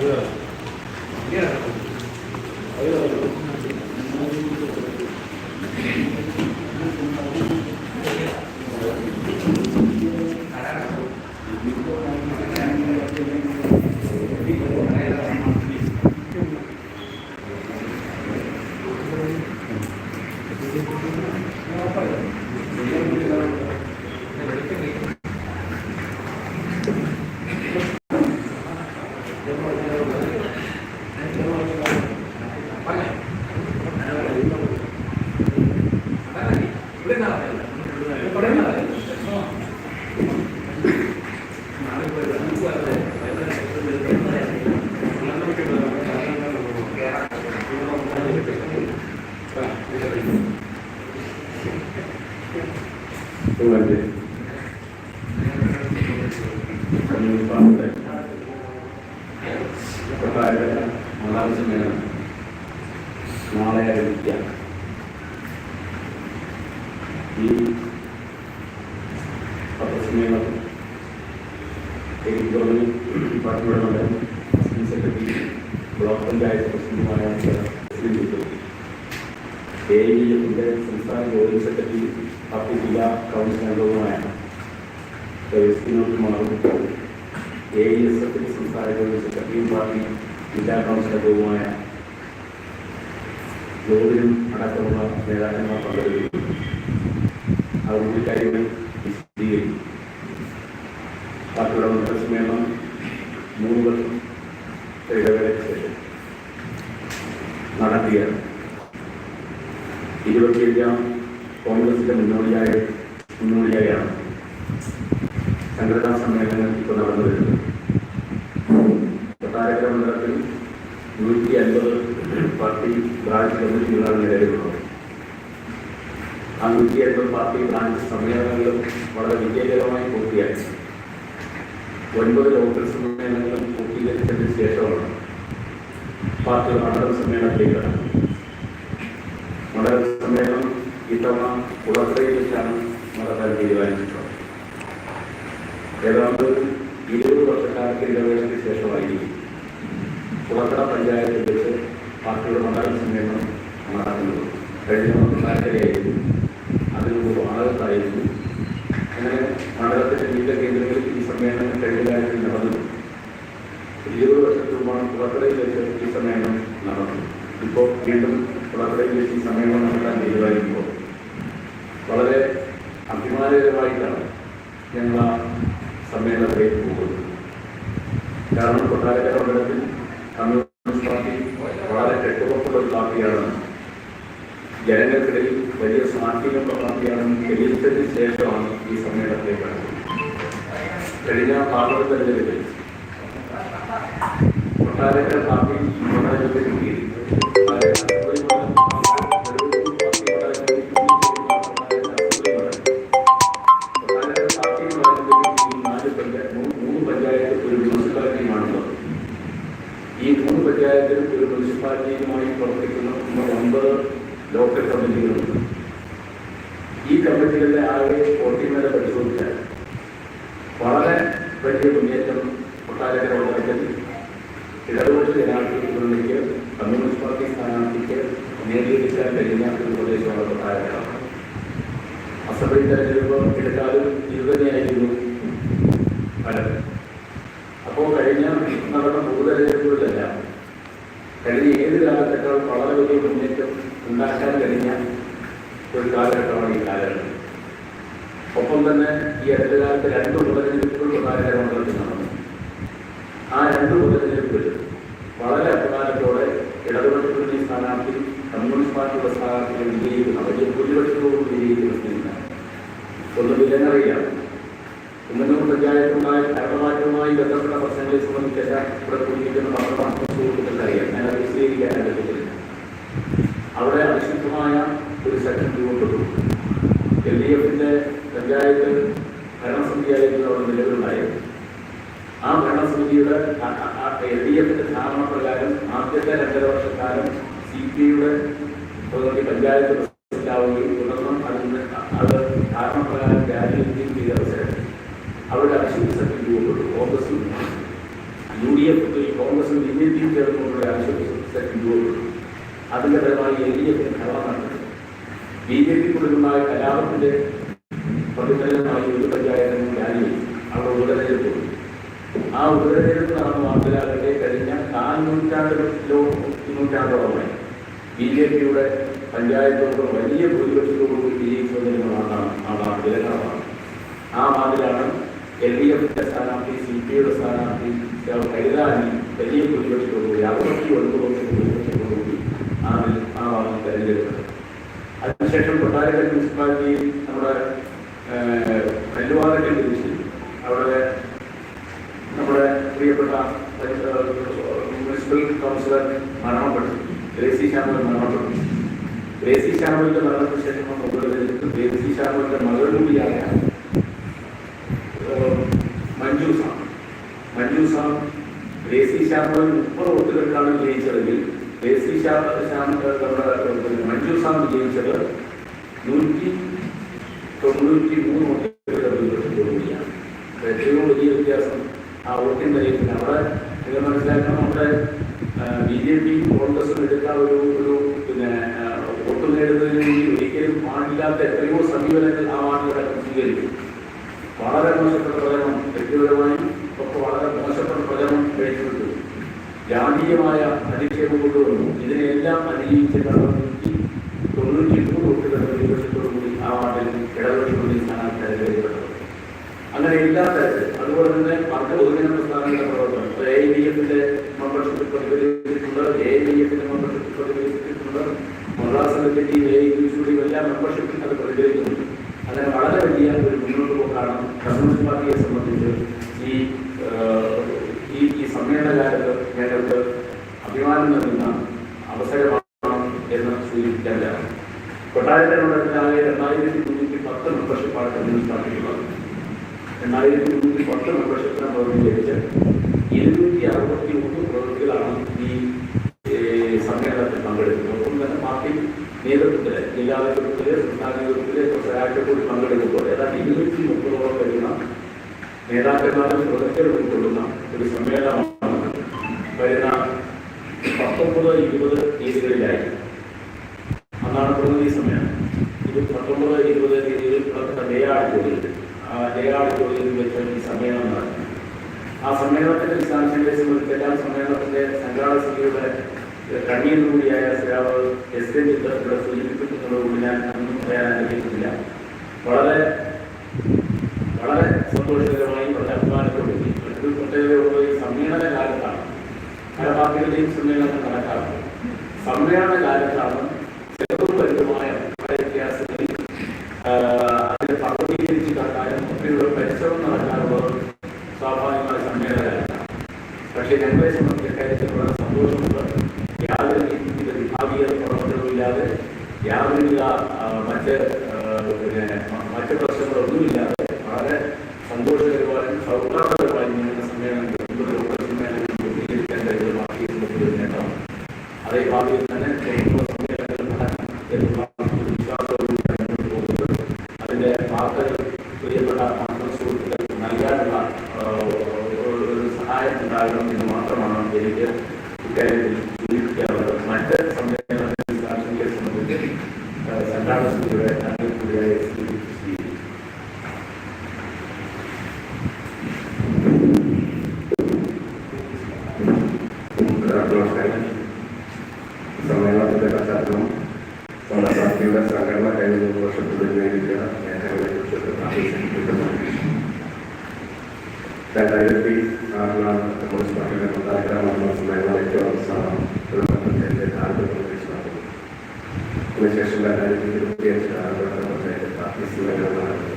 മറ്റേ കൊട്ടാരക്കര മൂന്നാം സമ്മേളനം നാളെ ആരംഭിക്കാം. ഈ പത്രസമ്മേളനം എനിക്ക് തോന്നി പാർട്ടിയുടെ മണ്ഡലം അസിസ്റ്റന്റ് സെക്രട്ടറി ബ്ലോക്ക് പഞ്ചായത്ത് പ്രസിഡന്റുമായ പ്രസിഡന്റ് എ ഇ എഫിന്റെ സംസ്ഥാന ജോയിന്റ് സെക്രട്ടറി പാർട്ടി ജില്ലാ കൗൺസിൽ അംഗവുമായ വിനോദ് കുമാറും എ ഇ എസ് എഫിന്റെ സംസ്ഥാന ജോയിന്റ് സെക്രട്ടറിയും പാർട്ടി ജില്ലാ കൗൺസിൽ അംഗവുമായ ജോലിയും അടക്കമുള്ള നേതാക്കന്മാർ പങ്കെടുക്കുന്നു. അവരുടെ കാര്യങ്ങൾ വിശദീകരിക്കും. പാർട്ടിയുടെ മണ്ഡല സമ്മേളനം മൂന്ന് വർഷം ഇടവേളയ്ക്ക് ശേഷം നടത്തിയ ഇരുപത്തിയഞ്ചാം കോൺഗ്രസിന്റെ മുന്നോടിയായ നൂറ്റി പാർട്ടി ബ്രാഞ്ച് കമ്മിറ്റികളാണ് നിലവിലുള്ളത് ആ നൂറ്റി എൺപത് പാർട്ടി ബ്രാഞ്ച് സമ്മേളനങ്ങളും വളരെ വിജയകരമായി പൂർത്തിയാക്കി. ഒൻപത് ലോക്കൽ സമ്മേളനങ്ങളും പൂർത്തീകരിച്ചതിന് ശേഷമാണ് പാർട്ടി മണ്ഡലം സമ്മേളനത്തിലേക്ക് മണ്ഡലം സമ്മേളനം ഇത്തവണ കുളക്കരയിൽ വെച്ചാണ് നടത്താൻ തീരുമാനിച്ചിട്ടുള്ളത് ഏതാണ്ട് ഇരുപത് വർഷക്കാലത്തെ ഇടവേളയ്ക്ക് ശേഷമായിരിക്കും കുളക്കട പഞ്ചായത്തിൽ വെച്ച് പാർട്ടിയുടെ മണ്ഡലം സമ്മേളനം നടക്കുന്നത് കഴിഞ്ഞ കുളക്കരയായിരുന്നു അതിന് മുമ്പ് വാടകത്തായിരുന്നു അങ്ങനെ മണ്ഡലത്തിന്റെ വിവിധ കേന്ദ്രങ്ങളിൽ ഈ സമ്മേളനം കഴിഞ്ഞ കാലത്തിൽ നടന്നു ഇരുപത് വർഷത്തിന് മുമ്പാണ് കുളക്കടയിൽ വെച്ച് ഈ സമ്മേളനം നടന്നത് ഇപ്പോൾ വീണ്ടും കുളക്കടയിൽ വെച്ച് ഈ സമ്മേളനം നടത്താൻ തീരുമാനിക്കുമ്പോൾ വളരെ അഭിമാനകരമായിട്ടാണ് ഞങ്ങൾ ആ സമ്മേളനത്തിലേക്ക് പോകുന്നത് കാരണം കൊട്ടാരക്കര മണ്ഡലത്തിൽ കമ്മ്യൂണിസ്റ്റ് പാർട്ടി വളരെ കെട്ടുറപ്പുള്ള ഒരു പാർട്ടിയാണ് ജനങ്ങൾക്കിടയിൽ വലിയ സ്വാധീനമുള്ള പാർട്ടിയാണെന്ന് തെളിയിച്ചതിന് ശേഷമാണ് ഈ സമ്മേളനത്തിലേക്ക് കടന്നത് കഴിഞ്ഞ പാർലമെന്റ് തെരഞ്ഞെടുപ്പിൽ കൊട്ടാരക്കര പാർട്ടി മണ്ഡലത്തിൽ കീഴിൽ ഒമ്പത് ലോക്കൽ കമ്മിറ്റികളുണ്ട് ഈ കമ്മിറ്റികളിലെ ആകെ നില പരിശോധിച്ചാൽ വളരെ വലിയ മുന്നേറ്റം കൊട്ടാരക്കര മണ്ഡലത്തിൽ ഇടതുപക്ഷ ജനാധിപത്യ മുന്നണിക്ക് കമ്മ്യൂണിസ്റ്റ് പാർട്ടി സ്ഥാനാർത്ഥിക്ക് നേടിയെടുക്കാൻ കഴിഞ്ഞ ഒരു പ്രദേശമാണ് കൊട്ടാരക്കര. അസംബ്ലി തെരഞ്ഞെടുപ്പ് എടുത്താലും ഇത് തന്നെയായിരുന്നു ഫലം അപ്പോൾ കഴിഞ്ഞ നടന്ന പൊതുതെരഞ്ഞെടുപ്പുകളിലെല്ലാം കഴിഞ്ഞ ഏത് കാലത്തേക്കാൾ വളരെ വലിയ മുന്നേറ്റം ഉണ്ടാക്കാൻ കഴിഞ്ഞ ഒരു കാലഘട്ടമാണ് ഈ കാലഘട്ടം. ഒപ്പം തന്നെ ഈ അടുത്ത കാലത്ത് രണ്ട് ഉപതെരഞ്ഞെടുപ്പുകൾ പ്രധാനകര മണ്ഡലത്തിൽ നടന്നു ആ രണ്ട് ഉപതെരഞ്ഞെടുപ്പുകൾ വളരെ അഭിമാനത്തോടെ ഇടതുപക്ഷ മുന്നണി സ്ഥാനാർത്ഥി കമ്മ്യൂണിസ്റ്റ് പാർട്ടിയുടെ സ്ഥാനാർത്ഥികൾ വിജയിക്കുന്ന വലിയ ഭൂരിപക്ഷത്തോടും വിജയിക്കുന്ന സ്ഥിതിയാണ് ഒന്ന് വിലങ്ങറിയാണ് അവിടെ അനിശ്ചിതമായ ഒരു സെക്ഷൻ രൂപപ്പെട്ടു. എൽ ഡി എഫിന്റെ പഞ്ചായത്ത് ഭരണസമിതിയായിരുന്നു അവിടെ നിലവിലുണ്ടായത്. ആ ഭരണസമിതിയുടെ എൽ ഡി എഫിന്റെ ധാരണ പ്രകാരം ആദ്യത്തെ രണ്ടര വർഷക്കാലം സി പി ഐയുടെ പഞ്ചായത്ത് പ്രസിഡന്റാവുകയും തുടർന്ന് അതിന് അത് ധാരണ പ്രകാരം രാജിവെക്കുകയും ചെയ്ത അവസരം അവരുടെ അശ്വതി സഖ്യം രൂപപ്പെട്ടു. കോൺഗ്രസും യു ഡി എഫ് കോൺഗ്രസും ബി അതിന്റെ ഫലമായി എൽ ഡി എഫിന് നടത്തുന്നത് ബി ജെ പിക്കുള്ളിലുണ്ടായ കലാപത്തിന്റെ പ്രതിഫലനമായി ഒരു പഞ്ചായത്തിനും ഞാനി അവിടെ ഉപതെരഞ്ഞെടുപ്പ് ആ ഉപതെരഞ്ഞെടുപ്പ് നടന്ന വാർത്തകാലത്തെ കഴിഞ്ഞ കാൽ നൂറ്റാണ്ടോളമായി ബി ജെ പിയുടെ പഞ്ചായത്തോട് വലിയ ഭൂരിപക്ഷത്തോടുകൂടി വിജയിക്കുന്നതിനുള്ള ആ വാർത്തകളാണ് ആ വാർഡിലാണ് എൽ ഡി എഫിന്റെ സ്ഥാനാർത്ഥി സി പി ഐയുടെ സ്ഥാനാർത്ഥി കരുതാനി വലിയ ഭൂരിപക്ഷത്തോടുകൂടി അറുപത്തി ഒൻപത് ലക്ഷം ഭൂരിപക്ഷത്തോടുകൂടി ആ ഭാഗം തെരഞ്ഞെടുക്കുന്നത് അതിനുശേഷം കൊട്ടാരക്കര മുനിസിപ്പാലിറ്റിയിൽ നമ്മുടെ കല്ലുവാറക്കൽ ഡിവിഷൻ അവിടെ നമ്മുടെ പ്രിയപ്പെട്ട മുനിസിപ്പൽ കൗൺസിലർ മരണപ്പെട്ടു ഗ്രേസി ശ്യാമൽ മരണപ്പെട്ടു ഗ്രേസി ശ്യാമലിന്റെ മരണത്തിന് ശേഷം മുകളിലേക്ക് ഗ്രേസി ശ്യാമലിന്റെ മകൾ കൂടിയായ മഞ്ജു സാം. മഞ്ജു സാം ഗ്രേസി ശ്യാമൽ മുപ്പത് വോട്ടുകൾക്കാണ് വിജയിച്ചതെങ്കിൽ ഗ്രേസി ശ്യാമ ശ്യാം നമ്മുടെ മഞ്ജു സാം വിജയിച്ചത് നൂറ്റി തൊണ്ണൂറ്റി മൂന്ന് ഭൂരിപക്ഷത്തോടുകൂടിയാണ് ഏറ്റവും വലിയ വ്യത്യാസം ആ വോട്ടിംഗ് നിലയിൽ അവിടെ നിങ്ങൾ മനസ്സിലാക്കണം നമ്മുടെ ബി ജെ പി കോൺഗ്രസും എടുത്ത ഒരു ഒരു പിന്നെ വോട്ട് നേടുന്നതിന് വേണ്ടി ഒരിക്കലും പാടില്ലാത്ത എത്രയോ സമീപനങ്ങൾ ആ വാർഡുകളൊക്കെ സ്വീകരിക്കും വളരെ മോശപ്പെട്ട പ്രചരണം വ്യക്തിപരമായും ഒക്കെ വളരെ മോശപ്പെട്ട പ്രചരണം കഴിച്ചിട്ടുണ്ട്. ജാതീയമായ ahí, señor രണ്ടായിരത്തി മുന്നൂറ്റി പത്ത് മെമ്പർഷിപ്പിനെ പ്രവർത്തിച്ച് ഇരുന്നൂറ്റി അറുപത്തി മൂന്ന് പ്രവൃത്തികളാണ് ഈ സമ്മേളനത്തിൽ പങ്കെടുക്കുന്നത്. ഒപ്പം തന്നെ പാർട്ടി നേതൃത്വത്തിൽ ജില്ലാ നേതൃത്വത്തിൽ സംസ്ഥാന നേതൃത്വത്തിലെ കൂടി പങ്കെടുക്കുമ്പോൾ ഏതാണ്ട് ഇരുന്നൂറ്റി മുപ്പതോളം വരുന്ന നേതാക്കന്മാരും പ്രവർത്തകരും ഉൾക്കൊള്ളുന്ന ഒരു സമ്മേളനമാണ് വരുന്ന പത്തൊമ്പത് ഇരുപത് തീയതികളിലായി അന്നാണ് പ്രതിനിധി സമയം ഇത് പത്തൊമ്പത് ഇരുപത് തീയതികളിൽ നടക്കുന്ന ജയാട് ജോലിയിൽ ആ ജയാട് വെച്ച ഈ സമ്മേളനം നടത്തി. ആ സമ്മേളനത്തിന്റെ വിശദാംശങ്ങളെ സംബന്ധിച്ച് സമ്മേളനത്തിന്റെ സംഘാടക സമിതിയുടെ കണ്ണീർ കൂടിയായ ശ്രാവ് എസ് കെ ചിത്ര ഇവിടെ സൂചിപ്പിക്കുന്നതോടുകൂടി ഞാൻ ഒന്നും പറയാൻ ആഗ്രഹിക്കുന്നില്ല. വളരെ വളരെ സന്തോഷകരമായി വളരെ അഭിമാനത്തോടുകൂടി ഒരു പ്രത്യേകതയുള്ള ഈ സമ്മേളന കാലത്താണ് പല പാർട്ടികളുടെയും സമ്മേളനം നടക്കാറുണ്ട് സമ്മേളന കാലത്താണ് ഞങ്ങളെ സംബന്ധിച്ച കാര്യത്തിൽ വളരെ സന്തോഷമുണ്ട് യാതൊരു രീതിയിലുള്ള വിഭാഗീയ പ്രവർത്തനവുമില്ലാതെ യാതൊരുവിധ ആ, മറ്റ് പിന്നെ മറ്റ് പ്രശ്നങ്ങളൊന്നുമില്ലാതെ വളരെ സന്തോഷകരമായും സൗഹാർദ്ദപരമായും ഞങ്ങളുടെ സമ്മേളനം സമ്മേളനം കഴിയുന്ന നേട്ടമാണ്. അതേ ഭാവിയിൽ തന്നെ അതിന്റെ വാർത്തകൾ പ്രിയപ്പെട്ട മാധ്യമ സുഹൃത്തുക്കൾ നൽകാനുള്ള ആ, ഒരു സഹായം ഉണ്ടാകണം എന്ന് മാത്രമാണ് എനിക്ക് ഇക്കാര്യത്തിൽ സൂചിപ്പിക്കാറുള്ളത് മറ്റ് സമ്മേളനങ്ങളിൽ സാക്ഷികളെ സംബന്ധിച്ച് ആ, സംഘാടക സമിതിയുടെ നന്ദി കൂടിയായ ശ്രീ ശ്രീ നമസ്കാരം സമ്മേളനത്തിന്റെ പശ്ചാത്തലം നമ്മുടെ പാർട്ടിയുടെ സംഘടന കഴിഞ്ഞ മൂന്ന് വർഷത്തിൽ നേരിട്ട നേതാക്കളെ കുറിച്ച് ആലോചിച്ചിട്ടുണ്ട് രണ്ടായിരത്തി ആറിലാണ് കമ്മ്യൂണിസ്റ്റ് പാർട്ടിയുടെ കൊട്ടാരക്കര മണ്ഡലം സമ്മേളനം ഏറ്റവും അവസാനം തിരുവനന്തപുരത്തെ താല്പര്യം നടന്നത് അതിനുശേഷം രണ്ടായിരത്തി ഇരുപത്തി അഞ്ച് കാലഘട്ടത്തിലെ പാർട്ടി സമ്മേളനം നടന്നത്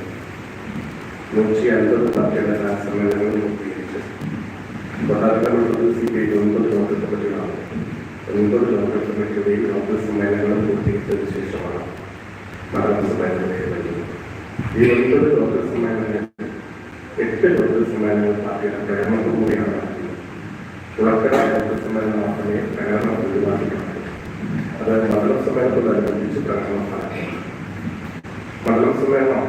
നൂറ്റി അൻപത് പാർട്ടിയുടെ സമ്മേളനങ്ങൾ പൂർത്തീകരിച്ചു കൊട്ടാരക്കരമണ്ഡലത്തിൽ സി പി ഐ ഒൻപത് എട്ട് ലോക്കൽ സമ്മേളനങ്ങൾ പാർട്ടിയുടെ പ്രകടനം കൂടിയാണ് തുടർക്കട ലോക്കൽ സമ്മേളനം മാത്രമേ പ്രകടനം ഒഴിവാക്കിയിട്ടുള്ളൂ അത് മണ്ഡലം സമ്മേളനത്തോടനുബന്ധിച്ച് പ്രകടനം നടത്തി മണ്ഡലം സമ്മേളനം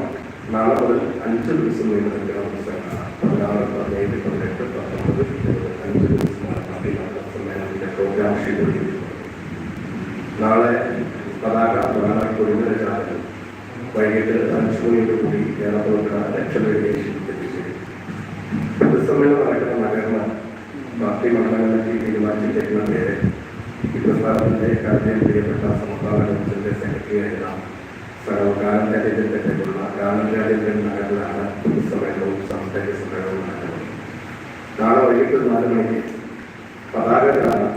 നാളെ മുതൽ അഞ്ച് ദിവസം നീണ്ടു നിൽക്കുന്ന ദിവസങ്ങളാണ് പതിനാറ് പതിനേഴ് പതിനെട്ട് പത്തൊമ്പത് അഞ്ച് ദിവസമാണ് പാർട്ടി മണ്ഡലം സമ്മേളനത്തിന്റെ പ്രോഗ്രാം ഷെഡ്യൂൾ ചെയ്തിട്ടുള്ളത് നാളെ പതാക പ്രധാന കൊടിമര ചാനൽ വൈകിട്ട് അഞ്ചു മണിയോട് കൂടി കേരളത്തോട്ട് ലക്ഷദ്വീപേശി എത്തിച്ചേരും പൊതുസമ്മേളനം നടക്കുന്ന നഗരണ പാർട്ടി മണ്ഡലങ്ങളിൽ തീരുമാനിച്ചിരിക്കുന്ന പേര് ഈ പ്രസ്ഥാനത്തിന്റെ കാര്യം പ്രിയപ്പെട്ട സംസ്ഥാന കൗൺസിലിന്റെ സെക്രട്ടറിയായിരുന്ന സർവകാലം രാജ്യത്തെക്കുള്ള കാലം രാജ്യത്തിന്റെ നഗരത്തിലാണ് പൊതുസമ്മേളനവും സാംസ്കാരിക സമ്മേളനവും നടക്കുന്നത് നാളെ വൈകിട്ട് നാല് മണിക്ക് പതാക കാരണം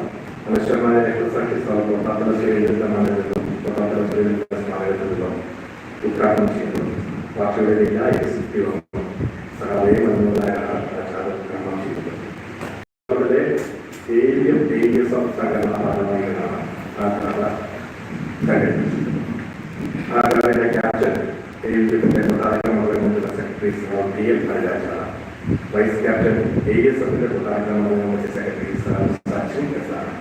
മനുഷ്യന്മാരെ രക്തസാക്ഷി സ്ഥലം കൊട്ടാത്തലശ്ശേരി യുദ്ധമാണെന്നും കൊട്ടാത്തലശ്ശേരി സ്മാരകത്തിൽ നിന്നും ഉദ്ഘാടനം ചെയ്യുന്നു പാർട്ടിയുടെ ജില്ലാ എക്സിക്യൂട്ടീവ് സഹായം എന്നതായാണ് പ്രചാരം ഉദ്ഘാടനം ചെയ്യുന്നത് അവരുടെ ഏരിയം ഏരിയ സംസ്ഥാന ഭാരവാഹികളാണ് ആ കഥ സംഘടിപ്പിച്ചത് ആ കഥയുടെ ക്യാപ്റ്റൻ ഏരിയത്തിന്റെ പ്രധാന മന്ത്രിമണ്ഡല സെക്രട്ടറി ശ്രീ ഡി എം നരരാജാണ് വൈസ് ക്യാപ്റ്റൻ എ എസ് എഫിന്റെ പ്രധാന മന്ത്രി സെക്രട്ടറി സച്ചിൻ എസാണ്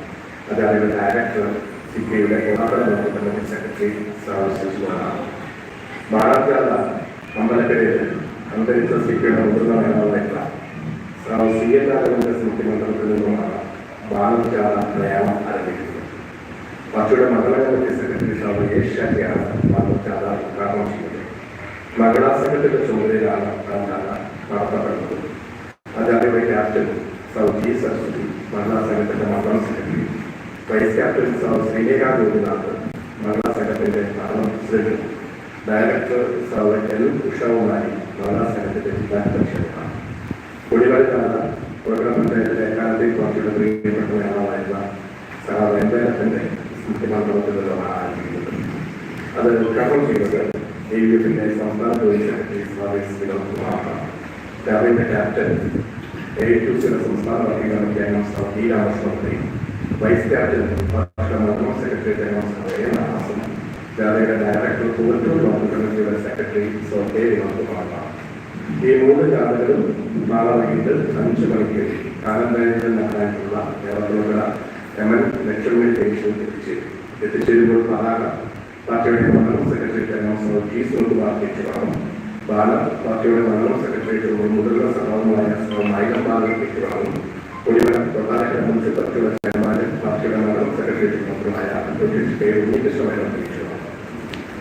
അതായത് ഡയറക്ടർ സി കെയുടെ മന്ത്രി സെക്രട്ടറി ശിശുവാണ് ബാണാജാല അമ്പലക്കരയിൽ അന്തരിച്ച സി ബാണജാല പ്രയാണം ആരംഭിക്കുന്നത് പാർട്ടിയുടെ മണ്ഡല കമ്മിറ്റി സെക്രട്ടറി സ്രാവ് ഏഷ്യാക്കിയാണ് ബാണജാല ഉദ്ഘാടനം ചെയ്യുന്നത് മഹിളാ സംഘത്തിന്റെ ചുമതലയിലാണ് ബാണജാല നടത്തപ്പെടുന്നത്. അജാലയുടെ ക്യാപ്റ്റൻ സൗ ജി സരസ്വതി സംഘത്തിന്റെ മണ്ഡലം സെക്രട്ടറി വൈസ് ക്യാപ്റ്റൻ സൗ ശ്രീലേഖാ ഗോപിനാഥ് മഹിളാ സംഘത്തിന്റെ മണ്ഡലം പ്രസിഡന്റ് ഡയറക്ടർ സൗ എൽ ഉഷാവുമാരി മഹിളാ സംഘത്തിന്റെ ജില്ലാ കൊടിമരക്കാല പ്രകടന പഞ്ചായത്തിലെ എക്കാലത്തെയും പാർട്ടിയുടെ പ്രിയപ്പെട്ട നേതാവായിരുന്ന സഹാ വെങ്കലത്തിന്റെ നിന്നാണ് ആരംഭിക്കുന്നത് അത് ഉദ്ഘാടനം ചെയ്യുന്നത് എഫിന്റെ സംസ്ഥാന കുമാറാണ് രാവിലെ ക്യാപ്റ്റൻ ടു സിയുടെ സംസ്ഥാന വർക്കിംഗ് കമ്മിറ്റി അംഗം സർ വി വൈസ് ക്യാപ്റ്റൻ മാധ്യമ സെക്രട്ടറി ജനറൽ എ നാസം ഡയറക്ടർ ലോക്കൽ കമ്മിറ്റിയുടെ സെക്രട്ടറി സർ കെ വിനോദ് ഈ മൂന്ന് ജാഥകളും നാളെ വൈകിട്ട് അഞ്ച് മണിക്ക് കാലന്തരത്തിൽ നടത്താനുള്ള കേരളത്തിലുള്ള എം എൻ ലക്ഷ്മി ജംഗ്ഷനിൽ എത്തിച്ചേരും എത്തിച്ചേരുമ്പോൾ പതാക പാർട്ടിയുടെ മണ്ഡലം secretary general sir G Sunilkumar ഏറ്റുവാങ്ങും ബാല പാർട്ടിയുടെ മണ്ഡലം സെക്രട്ടറി മുതിർന്ന സഹോദരമായ സർ നായികമ്പാലൻ ഏറ്റുവാങ്ങും കൊടിമല പ്രധാന മുനിസിപ്പാലിറ്റിയുടെ ചെയർമാനും പാർട്ടിയുടെ മണ്ഡലം സെക്രട്ടറി മാത്രമായ അഡ്വക്കേറ്റ് കെ ഉണ്ണികൃഷ്ണൻ ഏറ്റുവാങ്ങും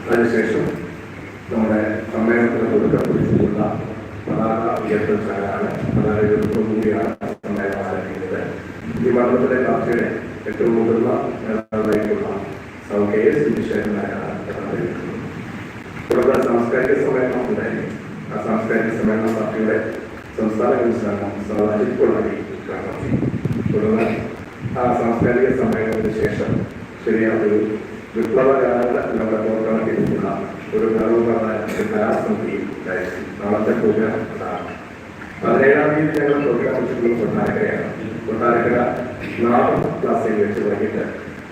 അതിനുശേഷം നമ്മുടെ സമ്മേളനത്തിന് തുടക്കം കുറിച്ചിട്ടുള്ള പതാക ഉയർത്തൽ ചടങ്ങാണ് പതാക ഉയർത്തൽ കൂടിയാണ് സമ്മേളനം ആരംഭിക്കുന്നത് ഈ മണ്ഡലത്തിലെ പാർട്ടിയുടെ ഏറ്റവും മുതിർന്ന നേതാവായിട്ടുള്ള സൗ കെ എസ് വിശേഷനായാണ് തുടർന്ന് സാംസ്കാരിക സമ്മേളനം ഉണ്ടായി ആ സാംസ്കാരിക സമ്മേളനം പാർട്ടിയുടെ സംസ്ഥാന കൗൺസിലംഗം സൗ അജിത് കൊള്ളാടി ഉദ്ഘാടനം ചെയ്യും. തുടർന്ന് ആ സാംസ്കാരിക സമ്മേളനത്തിന് ശേഷം ശരിയായ ഒരു വിപ്ലവകാല നമ്മുടെ പ്രവർത്തനത്തിലുള്ള ഒരു ഗൗരവമായ ഒരു കലാസമിതി ഉണ്ടായിരുന്നു നാളത്തെ പ്രോഗ്രാം അതാണ്. പതിനേഴാം തീയതി ഞങ്ങൾ പ്രോഗ്രാം വെച്ചിട്ടുള്ളത് കൊട്ടാരക്കരയാണ്. കൊട്ടാരക്കര നാടൻ ക്ലാസ്സിൽ വെച്ച് വൈകിട്ട്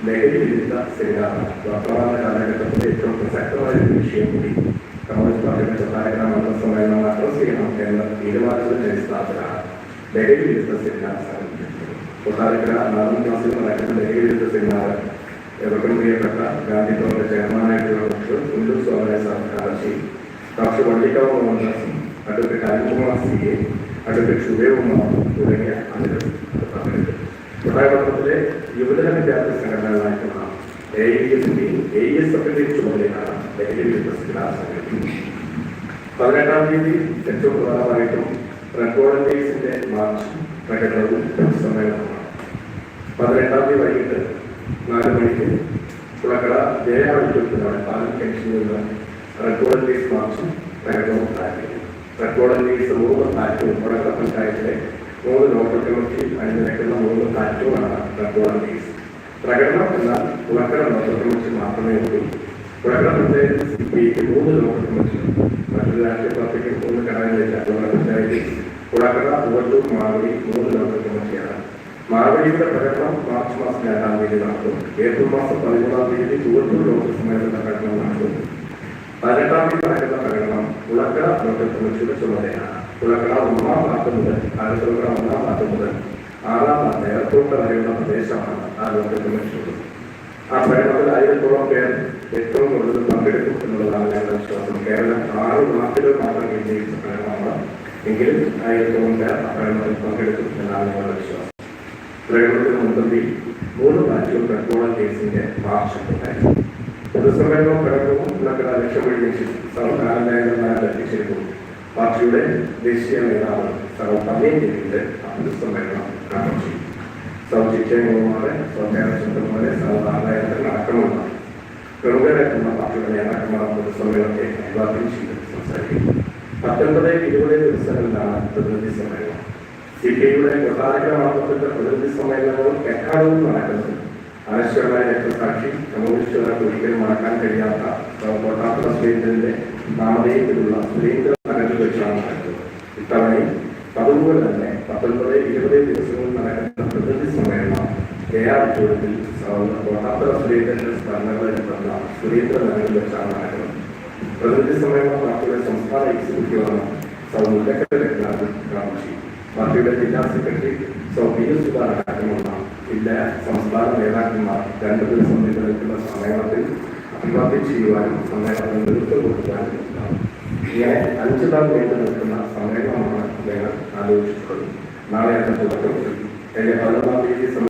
ലഹരി വിരുദ്ധ സെമിനാറാണ് വർത്തമാന കാലഘട്ടത്തിലെ ഏറ്റവും പ്രസക്തമായ ഒരു വിഷയം കൂടി കമ്മ്യൂണിസ്റ്റ് പാർട്ടിയുടെ കൊട്ടാരക്കര മണ്ഡല സമ്മേളനം അഡ്രസ് ചെയ്യണം എന്ന് തീരുമാനത്തിന്റെ അടിസ്ഥാനത്തിലാണ് ലഹരി വിരുദ്ധ സെമിനാർ സംഘടിപ്പിച്ചത് കൊട്ടാരക്കര നാടൻ ക്ലാസ്സിൽ നടക്കുന്ന ലഹരി വിരുദ്ധ സെമിനാർ എവർക്കും പ്രിയപ്പെട്ട ഗാന്ധി ഭവന്റെ ചെയർമാനായിട്ടുള്ള doctor കുണ്ടു സ്വാമിയ സർക്കാരശി doctor Vallikkavu Mohandas advocate Anilkumar C A advocate Shubhekumar തുടങ്ങിയ അംഗങ്ങൾ പങ്കെടുത്തു കൊട്ടാരപട്ടണത്തിലെ യുവജന വിദ്യാർത്ഥി സംഘടനകളായിട്ടുള്ള എ ഇ എസിന്റെയും എ എസ് എഫിന്റെയും ചുമതലയാണ് ലഹരി വിരുദ്ധ സെമിനാർ സംഘടിപ്പിക്കുന്നത് പതിനെട്ടാം തീയതി ഏറ്റവും പ്രധാനമായിട്ടും റെഡ് മാർച്ച് പ്രകടനവും സമ്മേളനവുമാണ്. പതിനെട്ടാം തീയതി വൈകിട്ട് നാല് മണിക്ക് കുളക്കട ജയാവിട്ടുന്നതാണ് പാലം ജംഗ്ഷനിൽ നിന്ന് റെഡ് വോളണ്ടിയേഴ്സ് മാർച്ചും പ്രകടനവും ആരംഭിക്കുന്നത്. വോളണ്ടിയേഴ്സ് മൂന്ന് താറ്റും കുളക്കട പഞ്ചായത്തിലെ മൂന്ന് ലോക്കൽ കമ്മിറ്റി വോളണ്ടിയേഴ്സ് പ്രകടനം എന്നാൽ ലോക്കൽ കമ്മിറ്റി മാത്രമേ ഉള്ളൂ. പ്രകടനത്തെ മൂന്ന് ലോക്കൽ കമ്മിറ്റിയുണ്ട് മറ്റൊരു രാഷ്ട്രീയ പാർട്ടിക്ക് മൂന്ന് ഘടകങ്ങളില്ല കുളക്കട പഞ്ചായത്തിൽ കുളക്കട പൂവട്ടൂർ മാവി മൂന്ന് ലോക്കൽ കമ്മിറ്റിയാണ് മാവേലിയുടെ പ്രകടനം മാർച്ച് മാസം രണ്ടാം തീയതി നടക്കും. ഏപ്രിൽ മാസം പതിമൂന്നാം തീയതി ചുവട്ടൂർ ലോകൽ സമ്മേളനത്തിന്റെ പ്രകടനം നടക്കും. പതിനെട്ടാം തീയതി നടക്കുന്ന പ്രകടനം കുളക്കട ലോകൽ കമ്മിറ്റിയുടെ ചുമതലയാണ്. കുളക്കട ഒന്നാം ഭാഗത്ത് മുതൽ ആലപ്പുഴ ഒന്നാം ഭാഗത്ത് മുതൽ ആറാം നേരത്തോട്ട് വരെയുള്ള പ്രദേശമാണ് ആ ലോകത്തിൽ കമ്മിറ്റിയുള്ളത് ആ പ്രേമത്തിൽ ആയിരത്തോളം പേർ ഏറ്റവും കൂടുതൽ പങ്കെടുക്കും എന്നുള്ളതാണ് ഞങ്ങളുടെ വിശ്വാസം. കേരളം ആറ് നാട്ടിൽ മാത്രം വിജയിച്ച പ്രകടനമാണ് എങ്കിലും ആയിരത്തോളം പേർ ആ പ്രകടനത്തിൽ പങ്കെടുക്കും എന്നാണ് ഞങ്ങളുടെ വിശ്വാസം. പ്രകടനത്തിന് മുൻപന്തി മൂന്ന് ബാച്ചും പെട്രോളം കേസിന്റെ മാർച്ചുണ്ടായിരുന്നു പൊതുസമ്മേളനവും പ്രകടനവും ഇതൊക്കെ ലക്ഷ്യമൊഴി സർവകാലനായകന്മാരുടെ അധ്യക്ഷനും പാർട്ടിയുടെ ദേശീയ നേതാവ് സർവ പന്നീർ പൊതുസമ്മേളനം. ആരംഭിച്ചു സൗചിത്യങ്ങളുമാരെ സ്വകാര്യമാരെ സർവതാദായത്തിൽ അടക്കമുള്ള പ്രമുഖരായിട്ടുള്ള പാർട്ടിയുടെ നേതാക്കന്മാർ പൊതുസമ്മേളനത്തെ അഭിവാദ്യം ചെയ്ത് സംസാരിക്കുന്നു പത്തൊൻപത് ഇരുപത് ദിവസങ്ങളിലാണ് പ്രതിനിധി സമ്മേളനം സി പി ഐയുടെ കൊട്ടാരക്കരമാർഗത്തിന്റെ പ്രതിനിധി സമ്മേളനങ്ങളും എക്കാലവും നടക്കുന്നത് അനശ്വരമായ രക്തസാക്ഷി കമ്മ്യൂണിസ്റ്റുകാർക്ക് ഒരിക്കലും മറക്കാൻ കഴിയാത്ത കൊട്ടാപ്പുറ സുരേന്ദ്രന്റെ നാമധേയത്തിലുള്ള സുരേന്ദ്ര നഗറിൽ വെച്ചാണ് നടക്കുന്നത് ഇത്തവണയും അതുപോലെ പത്തൊൻപത് ഇരുപത് ദിവസങ്ങളിൽ നടക്കുന്ന പ്രതിനിധി സമ്മേളനം കെ ആർ ചോദ്യത്തിൽ കോട്ടാപ്പുറ സുരേന്ദ്രന്റെ സ്ഥലങ്ങളിൽ നടന്ന സുരേന്ദ്ര നഗറിൽ വെച്ചാണ് നടക്കുന്നത്. പ്രതിനിധി സമ്മേളനം പാർട്ടിയുടെ സംസ്ഥാന എക്സിക്യൂട്ടീവ് അംഗം സൗ മുല്ലക്കര രത്നാഥ് പാർട്ടിയുടെ ജില്ലാ സെക്രട്ടറി സൗ. പി. എസ്. സുധാരണ ജില്ലാ സംസ്ഥാന നേതാക്കന്മാർ രണ്ടു ദിവസം നീണ്ടു നിൽക്കുന്ന സമ്മേളനത്തിൽ അഭിവാദ്യം ചെയ്യുവാനും സമ്മേളനത്തിന് നേതൃത്വം കൊടുക്കാനും. ഇങ്ങനെ അഞ്ചു നാൾ നീണ്ടു സമ്മേളനമാണ് ഞങ്ങൾ ആലോചിച്ചിട്ടുള്ളത്. നാളെ അതിന്റെ തുടക്കം കഴിഞ്ഞ പതിനൊന്നാം തീയതി